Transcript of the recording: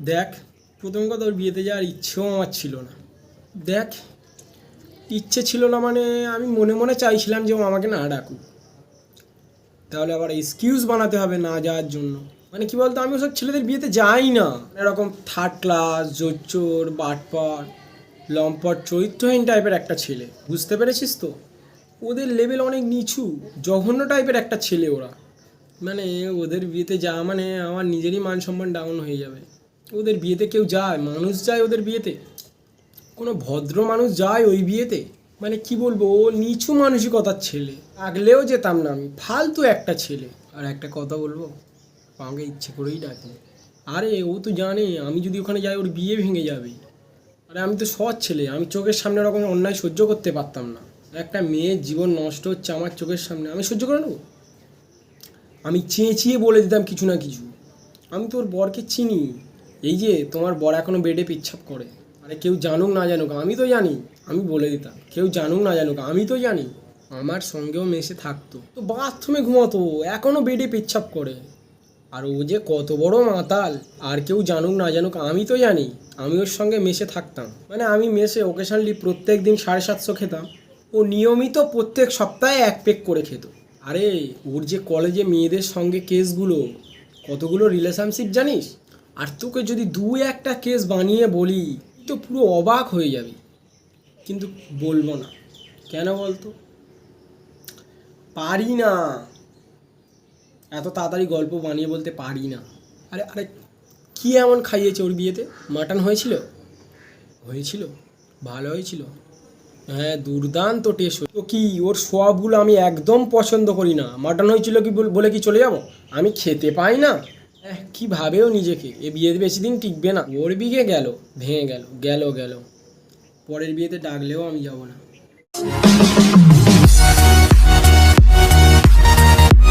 দেখ, প্রথম কথা ওর বিয়েতে যাওয়ার ইচ্ছেও আমার ছিল না। দেখ, ইচ্ছে ছিল না মানে আমি মনে মনে চাইছিলাম যে ও আমাকে না ডাকুক। তাহলে আবার এক্সকিউজ বানাতে হবে না যাওয়ার জন্য। মানে কি বলতো, আমি ওসব ছেলেদের বিয়েতে যাই না। এরকম থার্ড ক্লাস জোচ্চোর, বাটপার, লম্পট চরিত্রহীন টাইপের একটা ছেলে। বুঝতে পেরেছিস তো? ওদের লেভেল অনেক নিচু, জঘন্য টাইপের একটা ছেলে ওরা। মানে ওদের বিয়েতে যাওয়া মানে আমার নিজেরই মান সম্মান ডাউন হয়ে যাবে। ওদের বিয়েতে কেউ যায়, মানুষ যায় ওদের বিয়েতে। কোনো ভদ্র মানুষ যায় ওই বিয়েতে। মানে কি বলব, ও নিচু মানসিকতার ছেলে। আগলেও যেতাম না আমি, ফালতু একটা ছেলে। আর একটা কথা বলব, আমাকে ইচ্ছে করেই ডাকে। আরে, ও তো জানে, আমি যদি ওখানে যাই, ওর বিয়ে ভেঙে যাবে। আরে, আমি তো সৎ ছেলে, আমি চোখের সামনে ওরকম অন্যায় সহ্য করতে পারতাম না। একটা মেয়ের জীবন নষ্ট হচ্ছে আমার চোখের সামনে, আমি সহ্য করে নেব? আমি চেঁচিয়ে বলে দিতাম কিছু না কিছু। আমি তোর বরকে চিনি। এই যে তোমার বর এখনও বেডে পিচ্ছাপ করে, আরে কেউ জানুক না জানুক, আমি তো জানি, আমি বলে দিতাম, কেউ জানুক না জানুক, আমি তো জানি, আমার সঙ্গেও মেশে থাকতো। তো বাথরুমে ঘুমাতো, এখনও বেডে পেচ্ছাপ করে। আর ও যে কত বড় মাতাল, আর কেউ জানুক না জানুক, আমি তো জানি, আমি ওর সঙ্গে মেশে থাকতাম। মানে আমি মেশে ওকেশনালি প্রত্যেক দিন সাড়ে সাতশো খেতাম। ও নিয়মিত প্রত্যেক সপ্তাহে এক পেক করে খেত। আরে, ওর যে কলেজে মেয়েদের সঙ্গে কেসগুলো কতগুলো রিলেশনশিপ জানিস? আর তোকে যদি দু একটা কেস বানিয়ে বলি, তো পুরো অবাক হয়ে যাবি। কিন্তু বলব না। কেন বলতো? পারি না। এত তাড়াতাড়ি গল্প বানিয়ে বলতে পারি না। আরে আরে, কি এমন খাইয়েছে ওর বিয়েতে? মাটন হয়েছিল? হয়েছিল। ভালো হয়েছিল। হ্যাঁ দুর্দান্ত টেস্ট তো কি, ওর সোয়াবগুলো আমি একদম পছন্দ করি না। মাটন হয়েছিল কি বল- কি চলে যাব? আমি খেতে পাই না। কি ভাবেও নিজেকে? এ বিয়েতে বেশি দিন টিকবে না। ওর বিঘে গেল, ভেঙে গেল গেল গেল। পরের বিয়েতে ডাকলেও আমি যাব না।